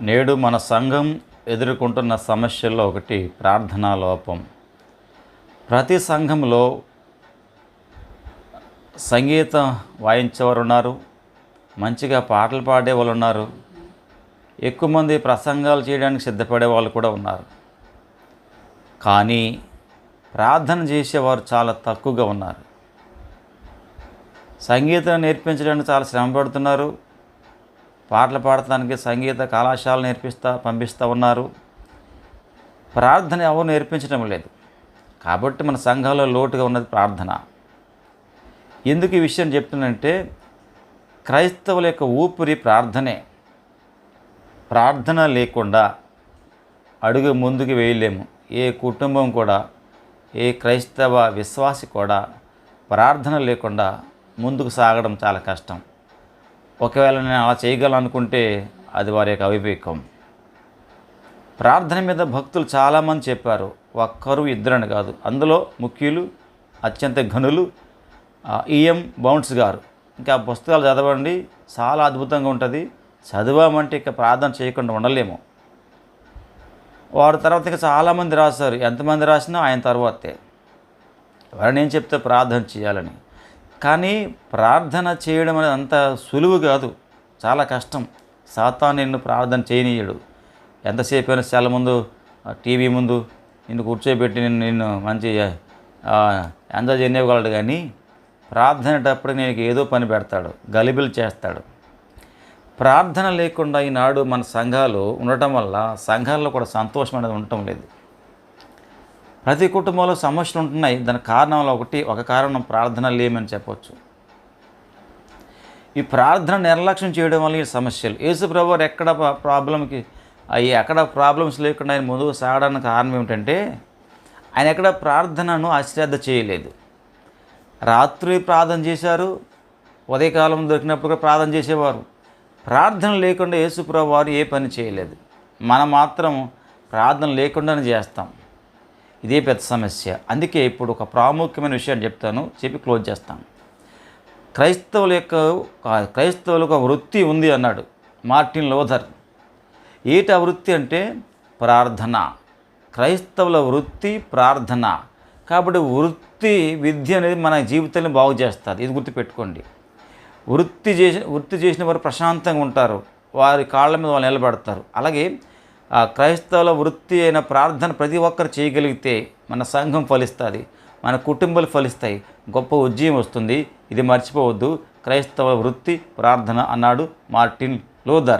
నేడు మన సంఘం ఎదుర్కొంటున్న సమస్యల్లో ఒకటి ప్రార్థనా లోపం. ప్రతి సంఘంలో సంగీతం వాయించేవారు ఉన్నారు మంచిగా పాటలు పాడే వాళ్ళు ఉన్నారు ఎక్కువ మంది ప్రసంగాలు చేయడానికి సిద్ధపడే వాళ్ళు కూడా ఉన్నారు. కానీ ప్రార్థన చేసేవారు చాలా తక్కువగా ఉన్నారు. సంగీతం నేర్పించడానికి చాలా శ్రమ పడుతున్నారు పాటలు పాడటానికి సంగీత కళాశాల నేర్పిస్తా పంపిస్తూ ఉన్నారు. ప్రార్థన ఎవరు నేర్పించడం లేదు. కాబట్టి మన సంఘంలో లోటుగా ఉన్నది ప్రార్థన. ఎందుకు ఈ విషయం చెప్తున్నానంటే క్రైస్తవుల యొక్క ఊపిరి ప్రార్థనే. ప్రార్థన లేకుండా అడుగు ముందుకు వేయలేము. ఏ కుటుంబం కూడా ఏ క్రైస్తవ విశ్వాసి కూడా ప్రార్థన లేకుండా ముందుకు సాగడం చాలా కష్టం. ఒకవేళ నేను అలా చేయగలను అనుకుంటే అది వారి యొక్క అవివేకం. ప్రార్థన మీద భక్తులు చాలామంది చెప్పారు ఒక్కరు ఇద్దరని కాదు. అందులో ముఖ్యులు అత్యంత ఘనులు ఈఎం బౌండ్స్ గారు. ఇంకా ఆ పుస్తకాలు చదవండి చాలా అద్భుతంగా ఉంటుంది. చదివామంటే ఇక ప్రార్థన చేయకుండా ఉండలేము. వారి తర్వాత ఇక చాలామంది రాశారు. ఎంతమంది రాసినా ఆయన తర్వాతే. ఎవరైనా ఏం చెప్తే ప్రార్థన చేయాలని. కానీ ప్రార్థన చేయడం అనేది అంత సులువు కాదు. చాలా కష్టం. సాతా నిన్ను ప్రార్థన చేయనీయడు. ఎంతసేపు అయినా సెల ముందు టీవీ ముందు నిన్ను కూర్చోబెట్టి నిన్ను నిన్ను మంచి ఎంజాయ్ చేయనివ్వగలడు కానీ ప్రార్థనటప్పుడు నేను ఏదో పని పెడతాడు. గలిబిలు చేస్తాడు. ప్రార్థన లేకుండా ఈనాడు మన సంఘాలు ఉండటం వల్ల సంఘాల్లో కూడా సంతోషం అనేది ఉండటం లేదు. ప్రతి కుటుంబంలో సమస్యలు ఉంటున్నాయి. దాని కారణంలో ఒకటి ఒక కారణం ప్రార్థన లేమని చెప్పవచ్చు ఈ ప్రార్థన నిర్లక్ష్యం చేయడం వల్ల ఈ సమస్యలు. యేసుప్రభు వారు ఎక్కడ ప్రాబ్లంకి అవి ఎక్కడ ప్రాబ్లమ్స్ లేకుండా ఆయన ముందుకు సాగడానికి కారణం ఏమిటంటే ఆయన ఎక్కడ ప్రార్థనను అశ్రద్ధ చేయలేదు. రాత్రి ప్రార్థన చేశారు ఉదయకాలం దొరికినప్పుడు కూడా ప్రార్థన చేసేవారు. ప్రార్థన లేకుండా యేసుప్రభు వారు ఏ పని చేయలేదు. మనం మాత్రం ప్రార్థన లేకుండానే చేస్తాం. ఇదే పెద్ద సమస్య. అందుకే ఇప్పుడు ఒక ప్రాముఖ్యమైన విషయాన్ని చెప్తాను చెప్పి క్లోజ్ చేస్తాను. క్రైస్తవుల యొక్క క్రైస్తవులు ఒక వృత్తి ఉంది అన్నాడు మార్టిన్ లోథర్. ఏటి ఆ వృత్తి అంటే? ప్రార్థన. క్రైస్తవుల వృత్తి ప్రార్థన. కాబట్టి వృత్తి విద్య అనేది మన జీవితాన్ని బాగు చేస్తుంది. ఇది గుర్తుపెట్టుకోండి. వృత్తి చేసి వృత్తి చేసిన వారు ప్రశాంతంగా ఉంటారు. వారి కాళ్ళ మీద వాళ్ళు నిలబడతారు. అలాగే ఆ క్రైస్తవుల వృత్తి అయిన ప్రార్థన ప్రతి ఒక్కరు చేయగలిగితే మన సంఘం ఫలిస్తుంది మన కుటుంబాలు ఫలిస్తాయి గొప్ప ఉద్యమం వస్తుంది. ఇది మర్చిపోవద్దు. క్రైస్తవ వృత్తి ప్రార్థన అన్నాడు మార్టిన్ లూథర్.